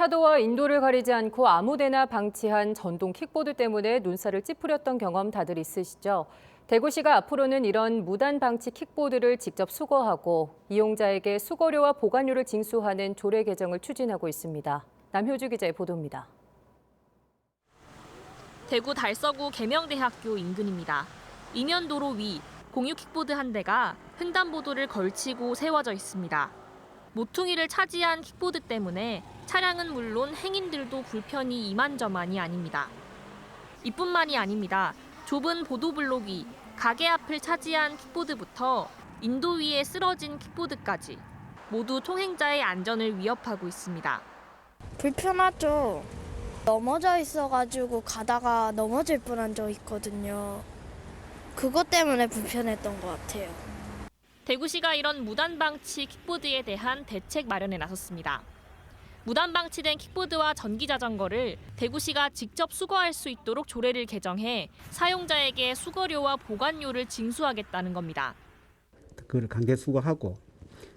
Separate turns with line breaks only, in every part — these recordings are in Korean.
차도와 인도를 가리지 않고 아무데나 방치한 전동 킥보드 때문에 눈살을 찌푸렸던 경험 다들 있으시죠? 대구시가 앞으로는 이런 무단 방치 킥보드를 직접 수거하고 이용자에게 수거료와 보관료를 징수하는 조례 개정을 추진하고 있습니다. 남효주 기자의 보도입니다.
대구 달서구 계명대학교 인근입니다. 이면도로 위 공유 킥보드 한 대가 횡단보도를 걸치고 세워져 있습니다. 모퉁이를 차지한 킥보드 때문에 차량은 물론 행인들도 불편이 이만저만이 아닙니다. 이뿐만이 아닙니다. 좁은 보도블록 위 가게 앞을 차지한 킥보드부터 인도 위에 쓰러진 킥보드까지 모두 통행자의 안전을 위협하고 있습니다.
불편하죠. 넘어져 있어가지고 가다가 넘어질 뻔한 적 있거든요. 그것 때문에 불편했던 것 같아요.
대구시가 이런 무단 방치 킥보드에 대한 대책 마련에 나섰습니다. 무단 방치된 킥보드와 전기 자전거를 대구시가 직접 수거할 수 있도록 조례를 개정해 사용자에게 수거료와 보관료를 징수하겠다는 겁니다.
그걸 강제 수거하고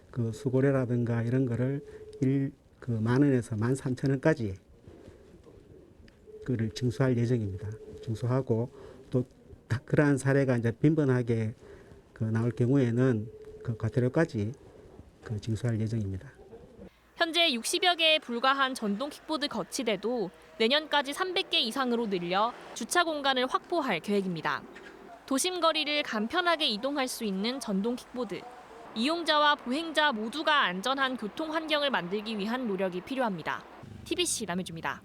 그 수고료라든가 이런 거를 일, 그만 원에서 만 삼천 원까지 그를 징수할 예정입니다. 징수하고 또 다- 그러한 사례가 이제 빈번하게 그 나올 경우에는 그 과태료까지 그 징수할 예정입니다.
현재 60여 개에 불과한 전동 킥보드 거치대도 내년까지 300개 이상으로 늘려 주차 공간을 확보할 계획입니다. 도심 거리를 간편하게 이동할 수 있는 전동 킥보드. 이용자와 보행자 모두가 안전한 교통 환경을 만들기 위한 노력이 필요합니다. TBC 남해주입니다.